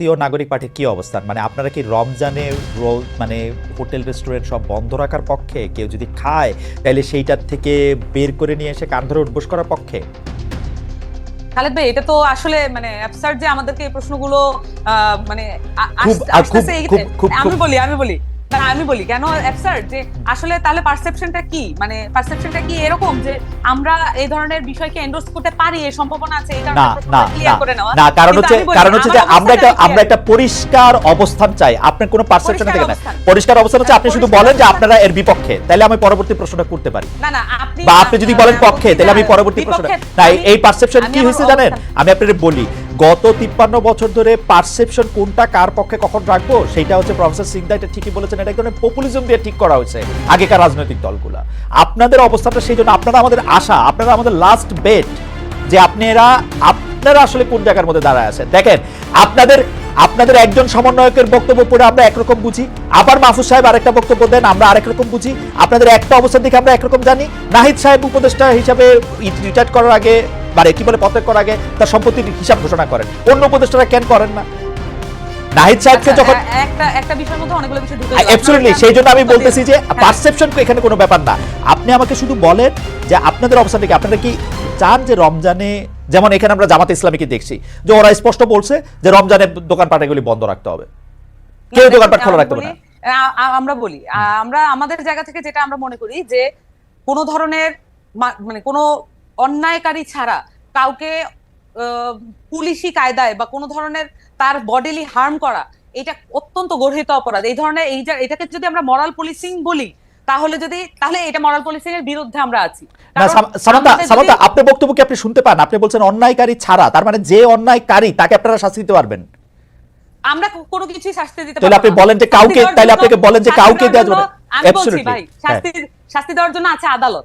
জাতীয় নাগরিক পার্টির কি অবস্থান? মানে আপনারা কি রমজানে মানে হোটেল রেস্টুরেন্ট সব বন্ধ রাখার পক্ষে? কেউ যদি খায় তাহলে সেইটার থেকে বের করে নিয়ে এসে কান ধরে উঠবোস করার পক্ষে? খালেদ ভাই এটা তো আসলে মানে অ্যাবসার্ড যে আমাদেরকে এই প্রশ্নগুলো মানে আমি বলি আমি বলি। আমি বলি কেন অ্যাবসার্ড যে আসলে তাহলে পারসেপশনটা কি? মানে পারসেপশনটা কি এরকম যে আমরা এই ধরনের বিষয়কে এন্ডোর্স করতে পারি এই সম্ভাবনা আছে এই কারণে ক্লিয়ার না করে নেওয়া। না কারণ হচ্ছে কারণ হচ্ছে যে আমরা একটা আমরা একটা পরিষ্কার অবস্থান চাই। আপনার কোনো পারসেপশন থেকে না পরিষ্কার অবস্থান হচ্ছে আপনি শুধু বলেন যে আপনারা এর বিপক্ষে। তাহলে আমি পরবর্তী প্রশ্নটা করতে পারি। না না আপনি বা আপনি যদি বলেন পক্ষে তাহলে আমি পরবর্তী প্রশ্ন বিপক্ষে না আমি- এই পারসেপশন কি হয়েছে জানেন? আমি আপনাদের বলি। গত তিপ্পান্ন বছর ধরে পারসেপশন কোনটা, কার পক্ষে কখন রাখব সেটা হচ্ছে প্রফেসর সিংদা এটা ঠিকই বলেছেন, এটা একজনের পপুলিজম দিয়ে ঠিক করা হয়েছে আগেকার রাজনৈতিক দলগুলা। আপনাদের অবস্থাটা সেই জন্য, আপনারা আমাদের আশা, আপনারা আমাদের লাস্ট বেট যে আপনারা আপনারা আসলে কোন জায়গার মধ্যে দাঁড়ায় আছেন। দেখেন, আপনাদের আপনাদের একজন সমন্বয়কের বক্তব্য পড়ে আমরা একরকম বুঝি, আবার মাহফুজ সাহেব আরেকটা বক্তব্য দেন, আমরা আরেক রকম বুঝি, আপনাদের একটা অবস্থান দেখে আমরা একরকম জানি। নাহিদ সাহেব উপদেষ্টা হিসাবে রিটায়ার করার আগে মানে কি বলে পদত্যাগ করার আগে তার সম্পত্তির হিসাব ঘোষণা করেন। অন্য উপদেষ্টারা কেন করেন না? নাহিদ সাহেবকে আচ্ছা, যখন একটা একটা বিষয়ের মধ্যে অনেকগুলো বিষয় ঢুকে। অ্যাবসলিউটলি সেই জন্য আমি বলতেছি যে পারসেপশন এখানে কোনো ব্যাপার না। আপনি আমাকে শুধু বলেন যে আপনাদের অবস্থান থেকে আপনারা কি চান যে রমজানে যেমন এখানে আমরা জামাত ইসলামীকে দেখছি যে ওরা স্পষ্ট বলছে যে রমজানের দোকানপাট এগুলি বন্ধ রাখতে হবে। কেউ দোকানপাট খোলা রাখতে হবে না। আমরা বলি আমরা আমাদের জায়গা থেকে যেটা আমরা মনে করি যে কোনো ধরনের মানে কোনো অন্যায়কারী ছাড়া কাউকে পুলিশি কায়দায় বা কোনো ধরনের তার বডিলি হার্ম করা এটা অত্যন্ত গর্হিত অপরাধ। এই ধরনের এই এটাকে যদি আমরা মরাল পুলিশিং বলি তাহলে যদি তাহলে এটা মরাল পুলিশিং এর বিরুদ্ধে আমরা আছি। সামান্তা সামান্তা আপনার বক্তব্য কি আপনি শুনতে পান আপনি বলছেন অন্যায়কারী ছাড়া তার মানে যে অন্যায়কারী তাকে আপনারা শাস্তি দিতে পারবেন। আমরা কোনো কিছুই শাস্তি দিতে তাহলে আপনি বলেন যে কাউকে- তাহলে আপনাকে বলেন যে কাউকে দেওয়া যাবে না। আমি বলছি ভাই হ্যাঁ। শাস্তি শাস্তি দেওয়ার জন্য আছে আদালত।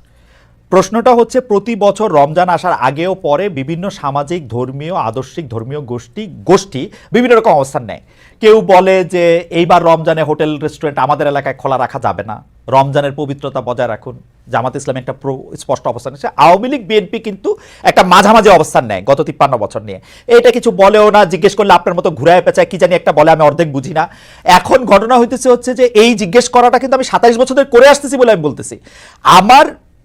প্রশ্নটা হচ্ছে, প্রতি বছর রমজান আসার আগেও পরে বিভিন্ন সামাজিক, ধর্মীয়, আদর্শিক, ধর্মীয় গোষ্ঠী গোষ্ঠী বিভিন্ন রকম অবস্থান নেয়। কেউ বলে যে, এইবার রমজানে হোটেল, রেস্টুরেন্ট আমাদের এলাকায় খোলা রাখা যাবে না। রমজানের পবিত্রতা বজায় রাখুন। জামাত ইসলাম একটা স্পষ্ট অবস্থান নিচ্ছে আওয়ামী লীগ, বিএনপি কিন্তু একটা মাঝামাঝি অবস্থান নেয় গত তিপ্পান্ন বছর নিয়ে। এটা কিছু বলেও না, জিজ্ঞেস করলে আপনার মতো ঘুরায় পেঁচায়, কি জানি একটা বলে, আমি অর্ধেক বুঝি না। এখন ঘটনা হইতেছে হচ্ছে যে, এই জিজ্ঞেস করাটা কিন্তু আমি সাতাইশ বছর ধরে করে আসতেছি বলে আমি বলতেছি। আমার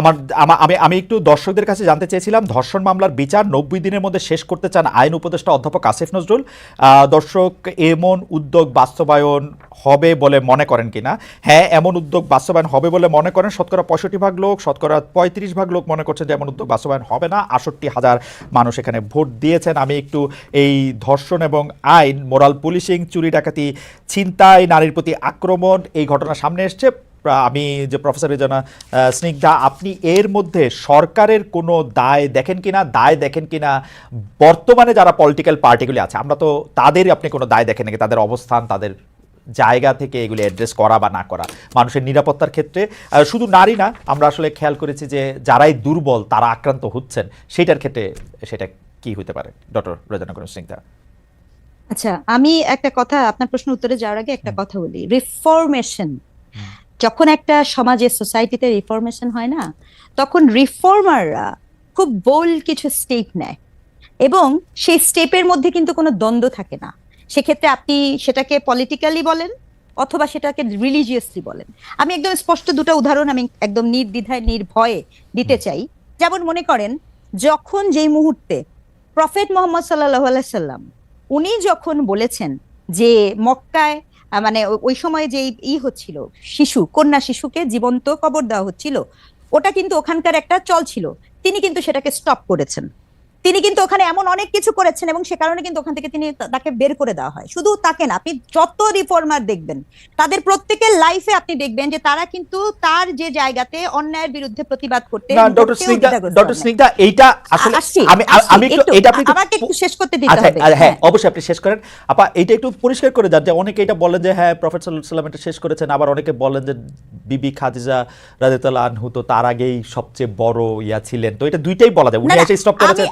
আমার, আমি আমি একটু দর্শকদের কাছে জানতে চেয়েছিলাম, ধর্ষণ মামলার বিচার নব্বই দিনের মধ্যে শেষ করতে চান আইন উপদেষ্টা অধ্যাপক আসিফ নজরুল। দর্শক, এমন উদ্যোগ বাস্তবায়ন হবে বলে মনে করেন কিনা? হ্যাঁ এমন উদ্যোগ বাস্তবায়ন হবে বলে মনে করেন। শতকরা পঁয়ষট্টি ভাগ লোক, শতকরা পঁয়ত্রিশ ভাগ লোক মনে করছেন যে এমন উদ্যোগ বাস্তবায়ন হবে না। আষট্টি হাজার মানুষ এখানে ভোট দিয়েছেন। আমি একটু এই ধর্ষণ এবং আইন, মোরাল পুলিশিং, চুরি ডাকাতি, ছিনতাই, নারীর প্রতি আক্রমণ, এই ঘটনা সামনে এসছে। আমি যে প্রফেসর রেজানা স্নিগ্ধা আপনি এর মধ্যে সরকারের কোনো দায় দেখেন কিনা দায় দেখেন কিনা বর্তমানে যারা পলিটিক্যাল পার্টিগুলি আছে আমরা তো তাদের আপনি কোনো দায় দেখেন নাকি? তাদের অবস্থান তাদের জায়গা থেকে এগুলি অ্যাড্রেস করা বা না করা। মানুষের নিরাপত্তার ক্ষেত্রে শুধু নারী না আমরা আসলে খেয়াল করেছি যে যারাই দুর্বল তারা আক্রান্ত হচ্ছেন সেটার ক্ষেত্রে সেটা কি হতে পারে? ডক্টর রেজানা করুন স্নিগ্ধা। আচ্ছা আমি একটা কথা আপনার প্রশ্ন উত্তরে যাওয়ার আগে একটা কথা বলি। রিফরমেশন যখন একটা সমাজে সোসাইটিতে রিফরমেশন হয় না তখন রিফর্মাররা খুব বোল্ড কিছু স্টেপ নেয় এবং সেই স্টেপের মধ্যে কিন্তু কোনো দ্বন্দ্ব থাকে না। সেক্ষেত্রে আপনি সেটাকে পলিটিক্যালি বলেন অথবা সেটাকে রিলিজিয়াসলি বলেন। আমি একদম স্পষ্ট দুটো উদাহরণ আমি একদম নির্দ্বিধায় নির্ভয়ে দিতে চাই। যেমন মনে করেন যখন যেই মুহূর্তে প্রফেট মোহাম্মদ সাল্লাহ সাল্লাম উনি যখন বলেছেন যে মক্কায় মানে ওই সময় যে ই হচ্ছিল, শিশু, কন্যা শিশুকে জীবন্ত কবর দেওয়া হচ্ছিল, ওটা কিন্তু ওখানকার একটা চল ছিল। তিনি কিন্তু সেটাকে স্টপ করেছেন। তিনি কিন্তু ওখানে এমন অনেক কিছু করেছেন এবং সে কারণে কিন্তু ওখান থেকে তিনি তাকে বের করে দেওয়া হয়। শুধু তাকে না আপনি যত রিফর্মার দেখবেন তাদের প্রত্যেকের লাইফে আপনি দেখবেন যে তারা কিন্তু তার যে জায়গাতে অন্যায়ের বিরুদ্ধে প্রতিবাদ করতে ডক্টর স্নিগ্ধা ডক্টর স্নিগ্ধা এইটা আসলে আমি আমি এটা আপনি আমাকে একটু শেষ করতে দিতে আচ্ছা হবে হ্যাঁ হ্যাঁ। অবশ্যই আপনি শেষ করেন। আপা এইটা একটু পরিষ্কার করে যান যে অনেকে এটা বলেন যে হ্যাঁ প্রফেট সাল্লাম এটা শেষ করেছেন। আবার অনেকে বলেন যে বিবি খাদিজা রাদিয়াল্লাহু আনহু তো তার আগেই সবচেয়ে বড় ইয়া ছিলেন। তো এটা দুইটাই বলা যায়। উনি এসে স্টপ করেছেন।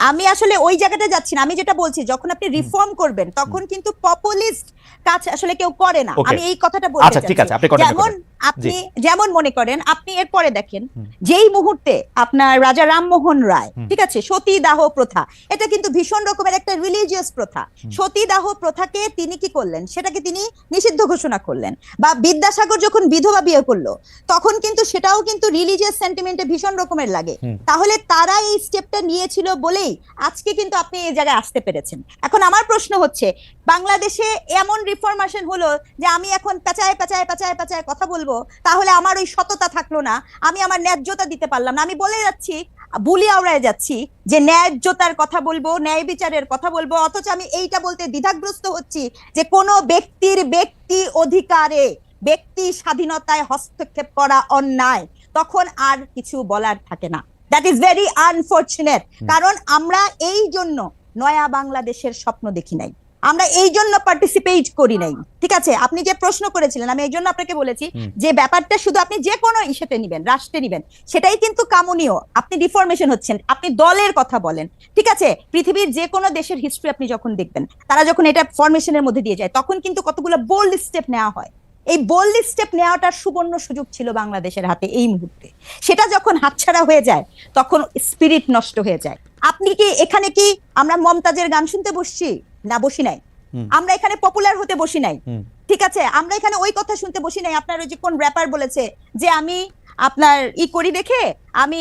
আমি আসলে ওই জায়গাটা যাচ্ছি না। আমি যেটা বলছি যখন আপনি রিফর্ম করবেন তখন কিন্তু পপুলিস্ট কাজ আসলে কেউ করে না। আমি এই কথাটা বলতে আচ্ছা, ঠিক চাচ্ছি। আছে, আপনি continue যেমন আপনি যেমন মনে করেন আপনি এরপরে দেখেন যেই মুহূর্তে আপনার রাজা রামমোহন রায় ঠিক আছে সতী দাহ প্রথা এটা কিন্তু ভীষণ রকমের একটা রিলিজিয়াস প্রথা। সতী দাহ প্রথাকে তিনি কি করলেন? সেটাকে তিনি নিষিদ্ধ ঘোষণা করলেন। বা বিদ্যাসাগর যখন বিধবা বিয়ে করল তখন কিন্তু সেটাও কিন্তু রিলিজিয়াস সেন্টিমেন্টে ভীষণ রকমের লাগে। তাহলে তারা এই স্টেপটা নিয়েছিল বলেই আজকে কিন্তু আপনি এই জায়গায় আসতে পেরেছেন। এখন আমার প্রশ্ন হচ্ছে বাংলাদেশে এমন রিফরমেশন হলো যে আমি এখন পেঁচায় পেঁচায় পেঁচায় পেঁচায় কথা বলব তাহলে আমার ওই সততা থাকল না। আমি আমার ন্যায্যতা দিতে পারলাম না। আমি বলে যাচ্ছি বুলি আওড়ায় যাচ্ছি যে ন্যায্যতার কথা বলব ন্যায় বিচারের কথা বলব অথচ আমি এইটা বলতে দ্বিধাগ্রস্ত হচ্ছি যে কোনো ব্যক্তির ব্যক্তি অধিকারে ব্যক্তি স্বাধীনতায় হস্তক্ষেপ করা অন্যায় তখন আর কিছু বলার থাকে না। দ্যাট ইজ ভেরি আনফর্চুনেট কারণ আমরা এই জন্য নয়া বাংলাদেশের স্বপ্ন দেখি নাই। আমরা এই জন্য পার্টিসিপেট করি নাই। ঠিক আছে? আপনি যে প্রশ্ন করেছিলেন আমি এই জন্য আপনাকে বলেছি যে ব্যাপারটা শুধু আপনি যে কোনো ইস্যুতে নিবেন রাষ্ট্রে নিবেন সেটাই কিন্তু কামনীয়। আপনি ডিফরমেশন হচ্ছেন আপনি দলের কথা বলেন। ঠিক আছে? পৃথিবীর যে কোনো দেশের হিস্ট্রি আপনি যখন দেখবেন তারা যখন এটা ফরমেশনের মধ্যে দিয়ে যায় তখন কিন্তু কতগুলো বোল্ড স্টেপ নেওয়া হয়। এই বোল্ড স্টেপ নেওয়াটার সুবর্ণ সুযোগ ছিল বাংলাদেশের হাতে এই মুহূর্তে। সেটা যখন হাতছাড়া হয়ে যায় তখন স্পিরিট নষ্ট হয়ে যায়। আপনি কি এখানে কি আমরা মমতাজের গান শুনতে বসছি? না বসি নাই। আমরা এখানে পপুলার হতে বসি নাই। ঠিক আছে? আমরা এখানে ওই কথা শুনতে বসি নাই। আপনার ওই যে কোন র্যাপার বলেছে যে আমি আপনার ই করি দেখে আমি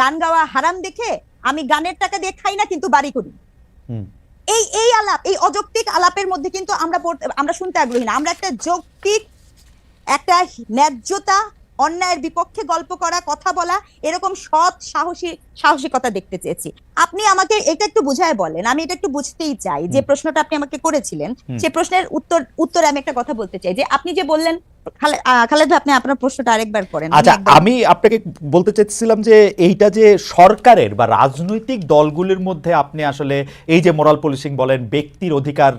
গান গাওয়া হারাম দেখে আমি গানের টাকা দিয়ে খাই না কিন্তু বাড়ি করি। এই এই আলাপ এই অযৌক্তিক আলাপের মধ্যে কিন্তু আমরা আমরা শুনতে আগ্রহী না। আমরা একটা যৌক্তিক একটা ন্যায্যতা অন্যায়ের বিপক্ষে গল্প করা কথা বলা এরকম সৎ সাহসী সাহসিকতা দেখতে চেয়েছি। আপনি আমাকে এটা একটু বুঝায় বলেন আমি এটা একটু বুঝতেই চাই যে প্রশ্নটা আপনি আমাকে করেছিলেন সে প্রশ্নের উত্তর উত্তরে আমি একটা কথা বলতে চাই যে আপনি যে বললেন খালেদ আপনি আপনার প্রশ্নটা আরেকবার করেন। আমি আচ্ছা আমি আপনাকে বলতে চাইছিলাম যে এইটা যে সরকারের বা রাজনৈতিক দলগুলির মধ্যে আপনি আসলে এই যে মোরাল পুলিশিং বলেন ব্যক্তির অধিকার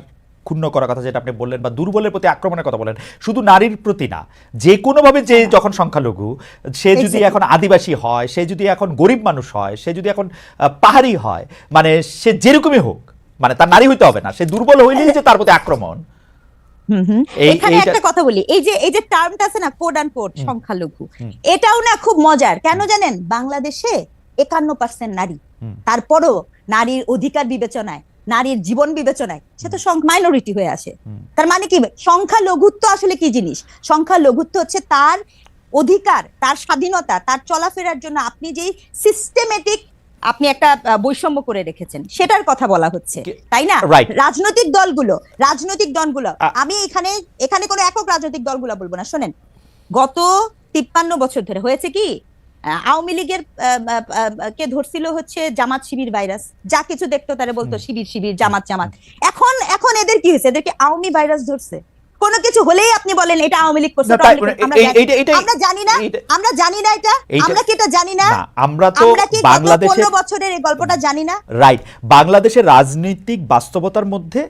ক্ষুণ্ণ করার কথা যেটা আপনি বললেন বা দুর্বলের প্রতি আক্রমণের কথা বলেন শুধু নারীর প্রতি না যে কোনোভাবে যে যখন সংখ্যালঘু সে যদি এখন আদিবাসী হয় সে যদি এখন গরিব মানুষ হয় সে যদি এখন পাহাড়ি হয় মানে সে যেরকমই হোক মানে তার নারী হইতে হবে না সে দুর্বল হইলেই যে তার প্রতি আক্রমণ। এখানে একটা কথা বলি এই যে এই যে টার্মটা আছে না কোড অ্যান্ড কোড সংখ্যালঘু এটাও না খুব মজার কেন জানেন? বাংলাদেশে একান্ন পার্সেন্ট নারী। তারপরও নারীর অধিকার বিবেচনায় নারীর জীবন বিবেচনায় সে তো মাইনরিটি হয়ে আসে তার মানে কি? সংখ্যালঘুত্ব আসলে কি জিনিস? সংখ্যালঘুত্ব হচ্ছে তার অধিকার তার স্বাধীনতা তার চলাফেরার জন্য আপনি যেই সিস্টেমেটিক আপনি একটা বৈষম্য করে রেখেছেন সেটার কথা বলা হচ্ছে। তাই না? রাজনৈতিক দলগুলো রাজনৈতিক দলগুলো আমি এখানে এখানে কোনো একক রাজনৈতিক দলগুলো বলব না। শোনেন গত তিপ্পান্ন বছর ধরে হয়েছে কি? আওয়ামী লীগের কে ধরছিল হচ্ছে জামাত শিবির ভাইরাস। যা কিছু দেখতো তারা বলতো শিবির শিবির জামাত জামাত। এখন এখন এদের কি হয়েছে? এদেরকে আওয়ামী ভাইরাস ধরছে। কোনো কিছু হলেই আপনি বলেন এটা আওয়ামী লীগ করছে না, ওটা তাই- আওয়ামী লীগ করছে। আমরা জানি- না আমরা জানি না এটা। আমরা কি এটা জানি না? আমরা তো বাংলাদেশের বছরের এই গল্পটা জানি না? রাইট বাংলাদেশের রাজনৈতিক বাস্তবতার মধ্যে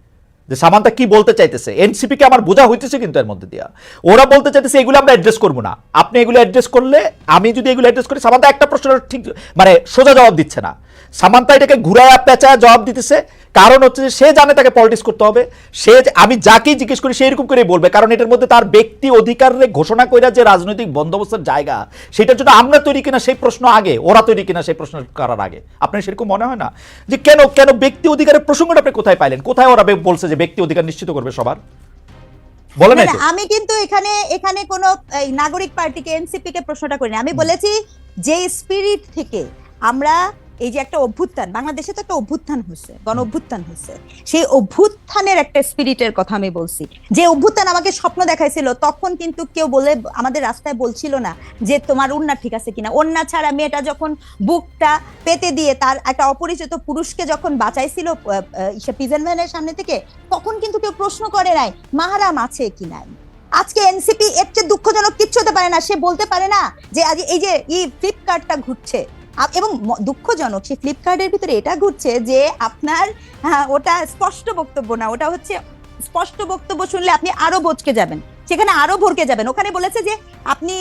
যে সামান্তা কি বলতে চাইতেছে? এনসিপি কে আমার বোঝা হইতেছে কিন্তু এর মধ্যে দিয়া। ওরা বলতে চাইতেছে, এগুলো আমরা অ্যাড্রেস করব না। আপনি এগুলো অ্যাড্রেস করলে, আমি যদি এগুলো অ্যাড্রেস করি, সামান্তা একটা প্রশ্নের ঠিক মানে সোজা জবাব দিচ্ছে না। সামান্তা এটাকে ঘুরায়া পেঁচায় জবাব দিতেছে। কারণ হচ্ছে যে সে জানে তাকে পলিটিক্স করতে হবে। সে আমি যাকেই জিজ্ঞেস করি সেই রকম করেই বলবে। কারণ এটার মধ্যে তার ব্যক্তি অধিকারে ঘোষণা কইরা যে রাজনৈতিক বন্দোবস্তের জায়গা, সেটার জন্য আমরা তৈরি কিনা সেই প্রশ্ন আগে, ওরা তৈরি কিনা সেই প্রশ্ন করার আগে। আপনার সেরকম মনে হয় না? যে কেন কেন ব্যক্তি অধিকারের প্রসঙ্গটা আপনি কোথায় পাইলেন? কোথায় ওরা বলছে যে ব্যক্তি অধিকার নিশ্চিত করবে সবার। বলে নাই আমি কিন্তু এখানে এখানে কোনো এই, নাগরিক পার্টিকে এনসিপি কে প্রশ্নটা করিনি। আমি বলেছি যে স্পিরিট থেকে আমরা এই যে একটা অভ্যুত্থান, বাংলাদেশে তো একটা অভ্যুত্থান হয়েছে, গণ অভ্যুত্থান হয়েছে। সেই অভ্যুত্থানের একটা স্পিরিটের কথা আমি বলছি। যে অভ্যুত্থান আমাকে স্বপ্ন দেখাইছিল, তখন কিন্তু কেউ বলে, আমাদের রাস্তায় বলছিল না যে তোমার ওন্না ঠিক আছে কিনা। ওন্না ছাড়া মেয়েটা যখন বুকটা পেতে দিয়ে তার একটা অপরিচিত পুরুষকে যখন বাঁচাইছিল পিজন ভ্যানের সামনে থেকে, তখন কিন্তু কেউ প্রশ্ন করে নাই, মাহারাম আছে কি নাই? আজকে এনসিপি এর চেয়ে দুঃখজনক কিচ্ছু হতে পারে না, সে বলতে পারে না যে আজ এই যে, এই ফ্লিপকার্টটা ঘুরছে এবং দুঃখজনক সেই ফ্লিপকার্টের ভিতরে এটা ঘুরছে যে আপনার হ্যাঁ, ওটা স্পষ্ট বক্তব্য না ওটা হচ্ছে স্পষ্ট বক্তব্য শুনলে আপনি আরও বচকে যাবেন। সেখানে আরও ভরকে যাবেন। ওখানে বলেছে যে আপনি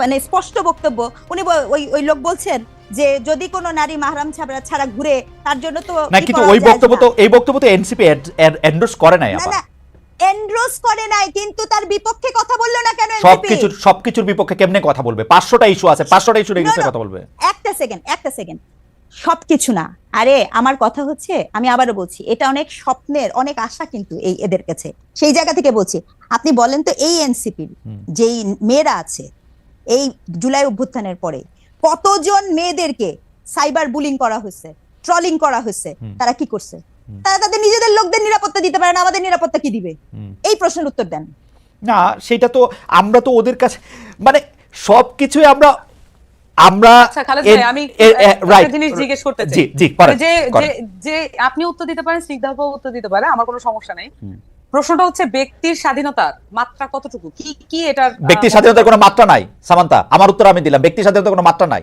মানে স্পষ্ট বক্তব্য উনি ওই ওই লোক বলছেন যে যদি কোনো নারী মাহরাম ছাড়া ছাড়া ঘুরে তার জন্য তো না কিন্তু ওই বক্তব্য তো এই বক্তব্য তো এনসিপি এন্ডোর্স করে নাই না এন্ড্রোস করে নাই কিন্তু তার বিপক্ষে কথা বলল না কেন NCP? সবকিছুর সবকিছুর বিপক্ষে কেমনে কথা বলবে? পাঁচশোটা ইস্যু আছে পাঁচশোটা ইস্যু এগেন্সে না, না। কথা বলবে? একটা সেকেন্ড একটা সেকেন্ড সবকিছু না। আরে আমার কথা হচ্ছে আমি আবারও বলছি এটা অনেক স্বপ্নের অনেক আশা কিন্তু এই এদের কাছে। সেই জায়গা থেকে বলছি আপনি বলেন তো এই এনসিপির যেই মেয়েরা আছে এই জুলাই অভ্যুত্থানের পরে কতজন মেয়েদেরকে সাইবার বুলিং করা হয়েছে ট্রলিং করা হয়েছে তারা কি করছে? তারা তাদের নিজেদের লোকদের নিরাপত্তা দিতে পারে না আমাদের নিরাপত্তা কি দিবে? এই প্রশ্নের উত্তর দেন। না সেটা তো আমরা তো ওদের কাছে মানে সবকিছুই আমরা আমরা আচ্ছা আমি একটা জিনিস জিজ্ঞেস করতে চাই। যে যে আপনি উত্তর দিতে পারেন স্নিগ্ধা উত্তর দিতে পারে আমার কোনো সমস্যা নাই। প্রশ্নটা হচ্ছে ব্যক্তির স্বাধীনতার মাত্রা কতটুকু? কি কি এটার ব্যক্তির ব্যক্তি স্বাধীনতার কোনো মাত্রা নাই? সামান্তা আমার উত্তর আমি দিলাম। ব্যক্তি স্বাধীনতার কোনো মাত্রা নাই?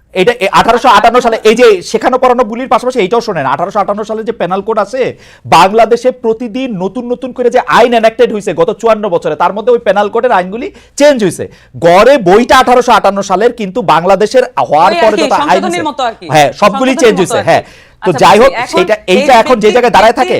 এটা আঠারোশো আটান্ন সালে এই যে শেখানো পড়ানো বুলির পাশাপাশি এইটাও শোনেন আঠারোশো আটান্ন সালে যে পেনাল কোড আছে বাংলাদেশে প্রতিদিন নতুন নতুন করে যে আইন এনাক্টেড হয়েছে গত চুয়ান্ন বছরে তার মধ্যে ওই পেনাল কোডের আইনগুলি চেঞ্জ হয়েছে গড়ে বইটা আঠারোশো আটান্ন সালের কিন্তু বাংলাদেশের হওয়ার পরে যত আইন। হ্যাঁ সবগুলি চেঞ্জ হয়েছে হ্যাঁ তো আচ্ছা, যাই হোক সেটা এইটা এখন যে জায়গায় দাঁড়ায় থাকে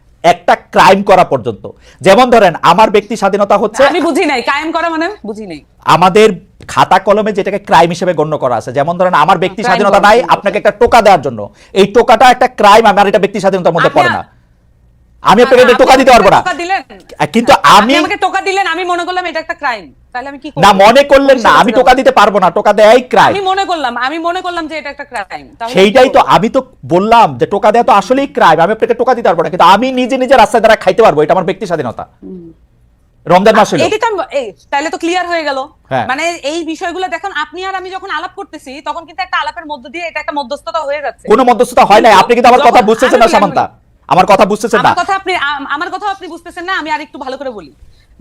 একটা ক্রাইম করা পর্যন্ত। যেমন ধরেন আমার ব্যক্তি স্বাধীনতা হচ্ছে আমি বুঝি নাই। ক্রাইম করা মানে বুঝি নাই। আমাদের খাতা কলমে যেটাকে ক্রাইম হিসেবে গণ্য করা আছে যেমন ধরেন আমার ব্যক্তি স্বাধীনতা নাই আপনাকে একটা টোকা দেওয়ার জন্য। এই টোকাটা একটা ক্রাইম আমার এটা ব্যক্তি স্বাধীনতার মধ্যে পড়ে না। আমি আপনাকে এটা টোকা দিতে পারব না। কিন্তু আমি আমাকে টোকা দিলেন আমি মনে করলাম এটা একটা ক্রাইম তাহলে আমি কি করব? না মনে করলেন না আমি টোকা দিতে পারব না টোকা দেয়াই ক্রাইম আমি মনে করলাম আমি মনে করলাম যে এটা একটা ক্রাইম সেইটাই তো আমি তো বললাম যে টোকা দেওয়া তো আসলেই ক্রাইম আমি আপনাকে টোকা দিতে পারব না কিন্তু আমি নিজে নিজে রাস্তায় দ্বারা খাইতে পারব এটা আমার ব্যক্তি স্বাধীনতা। রমজান মাস হলো। এটি তাহলে তো ক্লিয়ার হয়ে গেল। হ্যাঁ। মানে এই বিষয়গুলো দেখুন আপনি আর আমি যখন আলাপ করতেছি তখন কিন্তু একটা আলাপের মধ্য দিয়ে এটা একটা মধ্যস্থতা হয়ে যাচ্ছে। কোনো মধ্যস্থতা হয় নাই আপনি কিন্তু আমার কথা বুঝতেছেন না সামান্তা। আমার কথা বুঝতেছেন না। কথা আপনি আমার কথা আপনি বুঝতেছেন না আমি আর একটু ভালো করে বলি।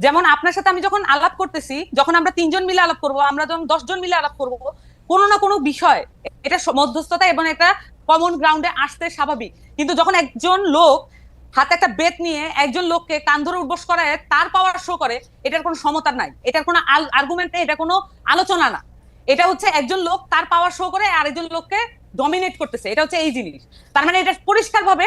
যেমন আপনার সাথে আমি যখন আলাপ করতেছি যখন আমরা তিনজন মিলে আলাপ করব আমরা যখন দশজন মিলে আলাপ করব কোনো না কোনো বিষয় এটা মধ্যস্থতা এবং এটা কমন গ্রাউন্ডে আসতে স্বাভাবিক। কিন্তু যখন একজন লোক হাতে একটা বেত নিয়ে একজন লোককে কান ধরে উঠবস করায় তার পাওয়ার শো করে এটার কোনো সমতা নাই। এটার কোনো আর্গুমেন্ট নেই এটা কোনো আলোচনা না। এটা হচ্ছে একজন লোক তার পাওয়ার শো করে আরেকজন লোককে ডমিনেট করতেছে। এটা হচ্ছে এই জিনিস। তার মানে এটা পরিষ্কার ভাবে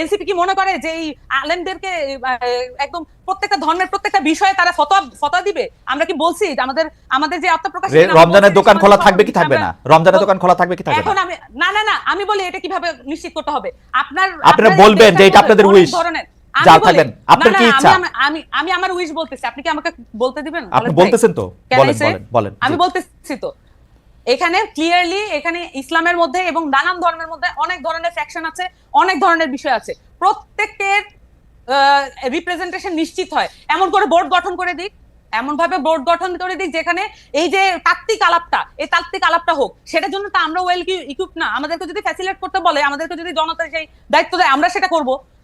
এনসিপি কি মনে করে যে এই আলেমদেরকে একদম প্রত্যেকটা ধর্মের প্রত্যেকটা বিষয়ে তারা ফতোয়া ফতোয়া দিবে? আমরা কি বলছি যে আমাদের আমাদের যে আত্মপ্রকাশ রমজানের দোকান খোলা থাকবে কি থাকবে না? রমজানের দোকান খোলা থাকবে কি থাকবে এখন আমি না না না আমি বলি এটা কীভাবে নিশ্চিত করতে হবে। আপনার আপনারা বলবেন যে এটা আপনাদের ধরনের আমি যা থাকবেন, আপনার কি ইচ্ছা? আমি আমি আমি আমার উইশ বলতেছি। আপনি কি আমাকে বলতে দিবেন? আপনি বলতেছেন তো। বলেন বলেন বলেন। আমি বলতেছি তো। এখানে ক্লিয়ারলি এখানে ইসলামের মধ্যে এবং নানান ধর্মের মধ্যে অনেক ধরনের ফ্যাকশন আছে, অনেক ধরনের বিষয় আছে। প্রত্যেকের রিপ্রেজেন্টেশন নিশ্চিত হয়। এমন করে বোর্ড গঠন করে দিক এমন ভাবে বোর্ড গঠন করে দিক যেখানে এই যে তাত্ত্বিক আলাপটা, এই তাত্ত্বিক আলাপটা হোক, সেটার জন্য তো আমরা ওয়েল ইকুইপ না। আমাদেরকে যদি ফ্যাসিলেট করতে বলে, আমাদেরকে যদি জনতা সেই দায়িত্ব দেয়, আমরা সেটা করব।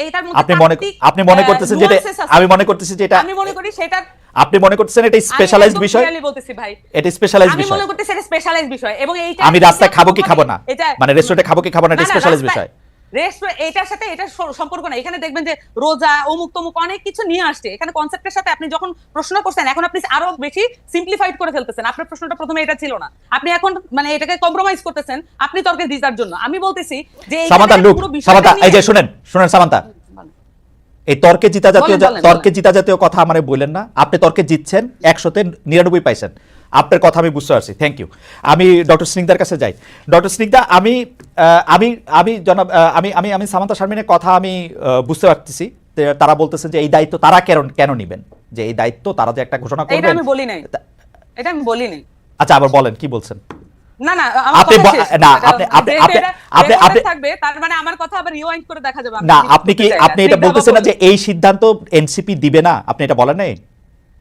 মধ্যে আপনি মনে আপনি মনে করতেছেন যেটা আমি মনে করতেছি যে এটা আমি মনে করি সেটা আপনি মনে করতেছেন এটা স্পেশালাইজড বিষয়? বলতেছি ভাই। এটা স্পেশালাইজড আমি বিষয়। মনে করতেছি এটা স্পেশালাইজড বিষয়। এবং এইটা আমি রাস্তায় খাব কি খাব না? মানে রেস্টুরেন্টে খাব কি খাব না এটা স্পেশালাইজড বিষয়। রেস্টুরেন্ট এটার সাথে এটা সম্পর্ক না এখানে দেখবেন যে রোজা অমুক তমুক অনেক কিছু নিয়ে আসছে। এখানে কনসেপ্টের সাথে আপনি যখন প্রশ্ন করছেন এখন আপনি আরও বেশি সিম্পলিফাইড করে ফেলতেছেন। আপনার প্রশ্নটা প্রথমে এটা ছিল না। আপনি এখন মানে এটাকে কম্প্রোমাইজ করতেছেন আপনি তর্কে জিতার জন্য। আমি বলতেছি যে সামান্তা লুক সামান্তা এই যে শুনেন শুনেন সামান্তা। এই তর্কে জিতা জাতীয় তর্কে। জিতা জাতীয় কথা আমারে বললেন না। আপনি তর্কে জিতছেন একশোতে নিরানব্বই পাইছেন। আপনার কথা আমি বুঝতে পারছি। থ্যাংক ইউ আমি ডক্টর স্নিগ্ধার কাছে যাই। ডক্টর স্নিগ্ধা আমি আমি আমি জনাব আমি আমি আমি সামান্তা শারমিনের কথা আমি বুঝতে পারতেছি। তারা বলতেছেন যে এই দায়িত্ব তারা কেন কেন নিবেন? যে এই দায়িত্ব তারা যে একটা ঘোষণা করবেন এটা আমি বলি নাই। এটা আমি বলি নাই। আচ্ছা আবার বলেন কি বলছেন? না না আপনি কথা না, আপনি- আপনি- আপনি- আপনি- থাকবে তার মানে আমার কথা আবার রিওয়াইন্ড করে দেখা যাবে। না আপনি কি আপনি এটা বলতেছেন না যে এই সিদ্ধান্ত এনসিপি দিবে না? আপনি এটা বলেন নাই?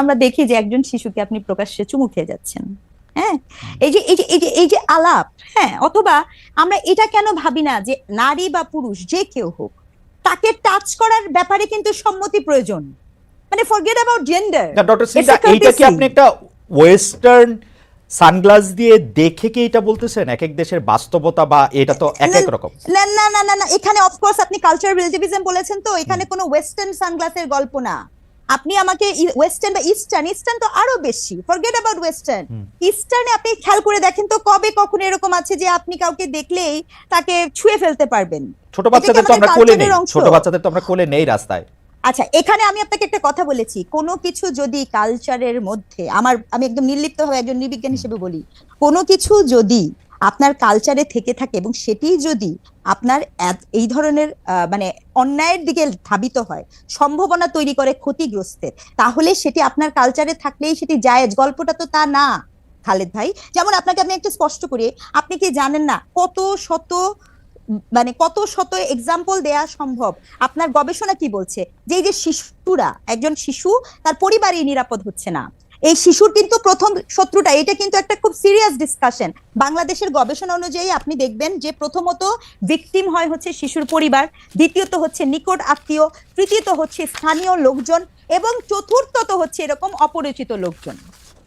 আমরা দেখি যে একজন শিশুকে আপনি প্রকাশ্যে চুমু খেয়ে যাচ্ছেন। হ্যাঁ? এই যে এই যে এই যে এই যে আলাপ হ্যাঁ? অথবা আমরা এটা কেন ভাবি না যে নারী বা পুরুষ যে কেউ হোক তাকে টাচ করার ব্যাপারে কিন্তু সম্মতি প্রয়োজন। মানে forget about gender doctor a এইটা কি আপনি একটা ওয়েস্টার্ন সানগ্লাস দিয়ে দেখে কি এটা বলতেছেন? এক এক দেশের বাস্তবতা বা এটা তো এক এক রকম। না না না না না এখানে অফকোর্স আপনি কালচার রিলেটিভিজম বলেছেন তো এখানে কোনো ওয়েস্টার্ন সানগ্লাসের গল্প না। আপনি আমাকে ওয়েস্টার্ন বা ইস্টার্ন ইস্টার্ন তো আরও বেশি। Forget about western. ইস্টার্নে আপনি খেয়াল করে দেখেন তো কবে কখন এরকম আছে যে আপনি কাউকে দেখলেই তাকে ছুঁয়ে ফেলতে পারবেন। ছোট বাচ্চাদের তো আমরা কোলে নেই। ছোট বাচ্চাদের তো আমরা কোলে নেই রাস্তায়। আচ্ছা এখানে আমি আপনাকে একটা কথা বলেছি। কোনো কিছু যদি কালচারের মধ্যে আমার আমি একদম নির্লিপ্ত হয়ে একজন নির্বিজ্ঞান হিসেবে বলি কোনো কিছু যদি আপনার কালচারে থেকে থাকে এবং সেটি যদি আপনার এই ধরনের মানে অন্যায়ের দিকে ধাবিত হয়, সম্ভাবনা তৈরি করে ক্ষতিগ্রস্তের, তাহলে সেটি আপনার কালচারে থাকলেই সেটি জায়েজ। গল্পটা তো তা না, খালেদ ভাই। যেমন আপনাকে আমি একটা স্পষ্ট করি, আপনি কি জানেন না কত শত মানে কত শত এক্সাম্পল দেয়া সম্ভব? আপনার গবেষণা কি বলছে? যে যে শিশুরা, একজন শিশু, তার পরিবারই নিরাপদ হচ্ছে না। এই শিশুর কিন্তু প্রথম শত্রুটা, এটা কিন্তু একটা খুব সিরিয়াস ডিসকাশন বাংলাদেশের গবেষণা অনুযায়ী আপনি দেখবেন যে প্রথমত ভিকটিম হয় হচ্ছে শিশুর পরিবার, দ্বিতীয়ত হচ্ছে নিকট আত্মীয়, তৃতীয়ত হচ্ছে স্থানীয় লোকজন, এবং চতুর্থত হচ্ছে এরকম অপরিচিত লোকজন।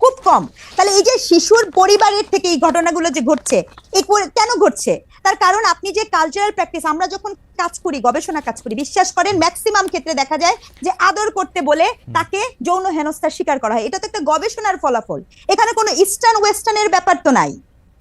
খুব কম। তাহলে এই যে শিশুর পরিবারের থেকে এই ঘটনাগুলো যে ঘটছে এই কেন ঘটছে? তার কারণ আপনি যে কালচারাল প্র্যাকটিস আমরা যখন কাজ করি গবেষণা কাজ করি বিশ্বাস করেন ম্যাক্সিমাম ক্ষেত্রে দেখা যায় যে আদর করতে বলে তাকে যৌন হেনস্থার শিকার করা হয়। এটা তো একটা গবেষণার ফলাফল। এখানে কোনো ইস্টার্ন ওয়েস্টার্নের ব্যাপার তো নাই।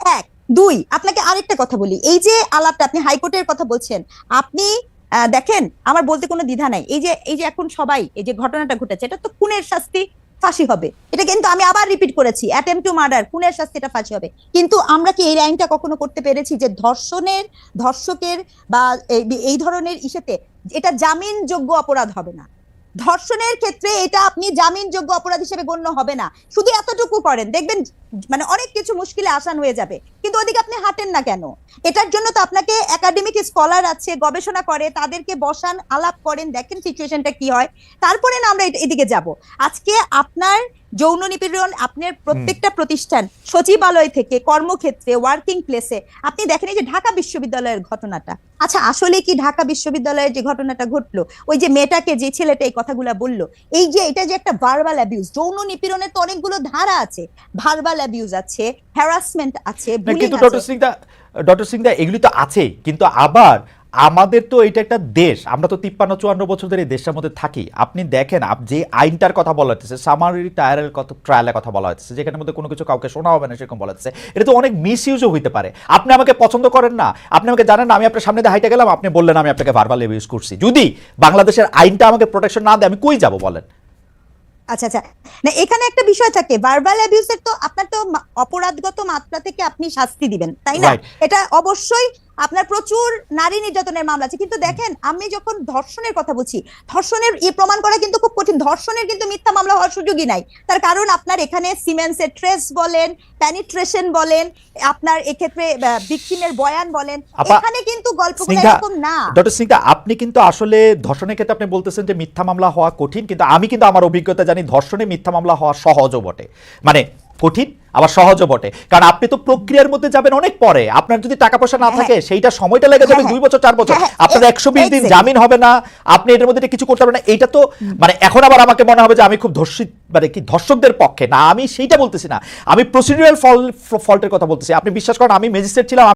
এক দুই আপনাকে আরেকটা কথা বলি। এই যে আলাপটা আপনি হাইকোর্টের কথা বলছেন আপনি আহ, দেখেন আমার বলতে কোনো দ্বিধা নাই। এই যে এই যে এখন সবাই এই যে ঘটনাটা ঘটেছে এটা তো খুনের শাস্তি ফাঁসি হবে। এটা কিন্তু আমি আবার রিপিট করেছি। অ্যাটেম্প টু মার্ডার খুনের শাস্তি এটা ফাঁসি হবে। কিন্তু আমরা কি এই আইনটা কখনো করতে পেরেছি যে ধর্ষণের, ধর্ষকের বা এই- এই ধরনের ইসেতে এটা জামিনযোগ্য অপরাধ হবে না? ধর্ষণের ক্ষেত্রে এটা আপনি জামিনযোগ্য অপরাধ হিসেবে গণ্য হবে না। শুধু এতটুকু করেন, দেখবেন মানে অনেক কিছু মুশকিলে আসান হয়ে যাবে। কিন্তু ওদিকে আপনি হাঁটেন না কেন? এটার জন্য তো আপনাকে একাডেমিক স্কলার আছে, গবেষণা করে, তাদেরকে বসান, আলাপ করেন, দেখেন সিচুয়েশনটা কি হয়। তারপরে না আমরা এদিকে যাব। আজকে আপনার যৌন নিপীড়ন আপনার প্রত্যেকটা প্রতিষ্ঠান সচিবালয় থেকে কর্মক্ষেত্রে ওয়ার্কিং প্লেসে আপনি দেখেন এই যে ঢাকা বিশ্ববিদ্যালয়ের ঘটনাটা। আচ্ছা আসলে কি ঢাকা বিশ্ববিদ্যালয়ের যে ঘটনাটা ঘটলো ওই যে মেয়েটাকে যে ছেলেটা এই কথাগুলো বলল এই যে এটা যে একটা ভার্বাল অ্যাবিউজ যৌন নিপীড়নের তো অনেকগুলো ধারা আছে ভার্বাল অ্যাবিউজ আছে হ্যারাসমেন্ট আছে কিন্তু ডক্টর সিং দা ডক্টর সিং দা এগুলি তো আছেই কিন্তু আবার আমাদের তো এটা একটা দেশ আমরা তো তিপ্পান্ন চুয়ান্ন বছর ধরে এই দেশের মধ্যে থাকি। আপনি দেখেন আপ যে আইনটার কথা বলা হচ্ছে সামারি টায়ারের কথা ট্রায়ালের কথা বলা হচ্ছে যেখানে মধ্যে কোনো কিছু কাউকে শোনা হবে না সেরকম বলা হচ্ছে এটা তো অনেক মিস ইউজও হইতে পারে। আপনি আমাকে পছন্দ করেন না আপনি আমাকে জানেন না আমি আপনার সামনে দিয়ে হাইটে গেলাম আপনি বললেন আমি আপনাকে ভার্বাল ইউজ করছি। যদি বাংলাদেশের আইনটা আমাকে প্রোটেকশন না দেয় আমি কই যাব বলেন? আচ্ছা আচ্ছা। না এখানে একটা বিষয় থাকে ভার্বাল অ্যাবিউসের তো আপনার তো অপরাধগত মাত্রা থেকে আপনি শাস্তি দিবেন তাই না? এটা অবশ্যই আপনার প্রচুর নারী নির্যাতনের মামলা আছে। কিন্তু দেখেন আমি যখন ধর্ষণের কথা বলছি ধর্ষণের ই প্রমাণ করা কিন্তু খুব কঠিন। ধর্ষণের কিন্তু মিথ্যা মামলা হওয়ার সুযোগই নাই। তার কারণ আপনার এখানে সিমেন্সের ট্রেস বলেন প্যানিট্রেশন বলেন আপনার এক্ষেত্রে ভিকটিমের বয়ান বলেন। এখানে কিন্তু গল্পগুলো স্নিগ্ধা, এরকম না। ডক্টর সিংদা আপনি কিন্তু আসলে ধর্ষণের ক্ষেত্রে আপনি বলতেছেন যে মিথ্যা মামলা হওয়া কঠিন কিন্তু আমি কিন্তু আমার অভিজ্ঞতা জানি ধর্ষণে মিথ্যা মামলা হওয়া সহজও বটে। মানে কঠিন আবার সহজও বটে। কারণ আপনি তো প্রক্রিয়ার মধ্যে যাবেন অনেক পরে। আপনার যদি টাকা পয়সা না থাকে সেইটা সময়টা লেগে যাবে হ্যাঁ, দুই বছর চার বছর। হ্যাঁ, হ্যাঁ, আপনার একশো বিশ দিন জামিন হবে না আপনি এটার মধ্যে কিছু করতে পারবেন না। এটা তো মানে এখন আবার আমাকে মনে হবে যে আমি খুব ধর্ষিত মানে কি ধর্ষকদের পক্ষে। না আমি সেইটা বলতেছি না। আমি প্রসিডিউরাল ফল ফল্টের কথা বলতেছি। আপনি বিশ্বাস করেন আমি ম্যাজিস্ট্রেট ছিলাম